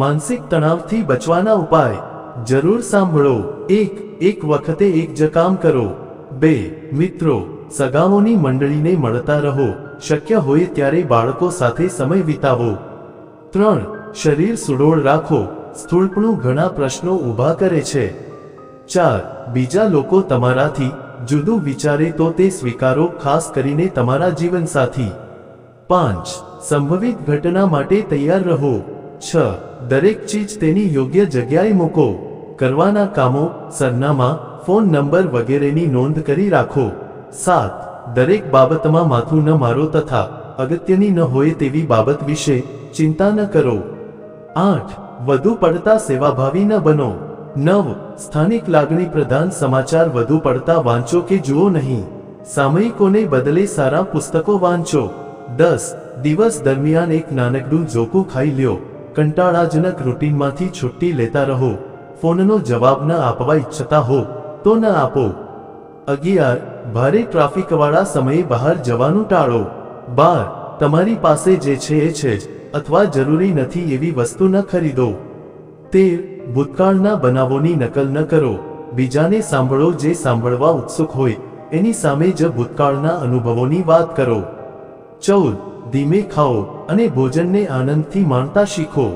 માનસિક તણાવથી બચવાના ઉપાય. જરૂર સાંભળો. એક એક વખતે એક જ કામ કરો. બે, મિત્રો, સગાઓની મંડળીને મળતા રહો. શક્ય હોય ત્યારે બાળકો સાથે સમય વિતાવો. ત્રણ, શરીર સુડોળ રાખો. સ્થૂળપણું ઘણા પ્રશ્નો ઊભા કરે છે. ચાર, બીજા લોકો તમારાથી જુદું વિચારે તો તે સ્વીકારો, ખાસ કરીને તમારા જીવનસાથી. પાંચ, સંભવિત ઘટના માટે તૈયાર રહો. છ, દરેક ચીજ તેની યોગ્ય જગ્યાએ મૂકો. કરવાના કામો, સરનામા, ફોન નંબર વગેરેની નોંધ કરી રાખો. સાત, દરેક બાબતમાં માથું ન મારો તથા અગત્યની ન હોય તેવી બાબત વિશે ચિંતા ન કરો. આઠ, વધુ પડતા સેવાભાવી ન બનો. નવ, સ્થાનિક લાગણી પ્રધાન સમાચાર વધુ પડતા વાંચો કે જુઓ નહીં. સામયિકોને બદલે સારા પુસ્તકો વાંચો. દસ, દિવસ દરમિયાન એક નાનકડું જોકું ખાઈ લ્યો. કંટાળાજનક રૂટીનમાંથી છુટ્ટી લેતા રહો. ફોનનો જવાબ ન આપવા ઈચ્છતા હો. તો ન આપો. અગિયાર, ભારે ટ્રાફિકવાળા સમયે બહાર જવાનું ટાળો. બાર, તમારી પાસે જે છે એ છે જ, અથવા જરૂરી નથી એવી વસ્તુ ન ખરીદો. તેર, ભૂતકાળના બનાવોની નકલ ન કરો. બીજાને સાંભળો જે સાંભળવા ઉત્સુક હોય. એની સામે જ ભૂતકાળના અનુભવોની વાત કરો. ચૌદ, ધીમે ખાઓ. અને ભોજનને આનંદથી માણતા શીખો.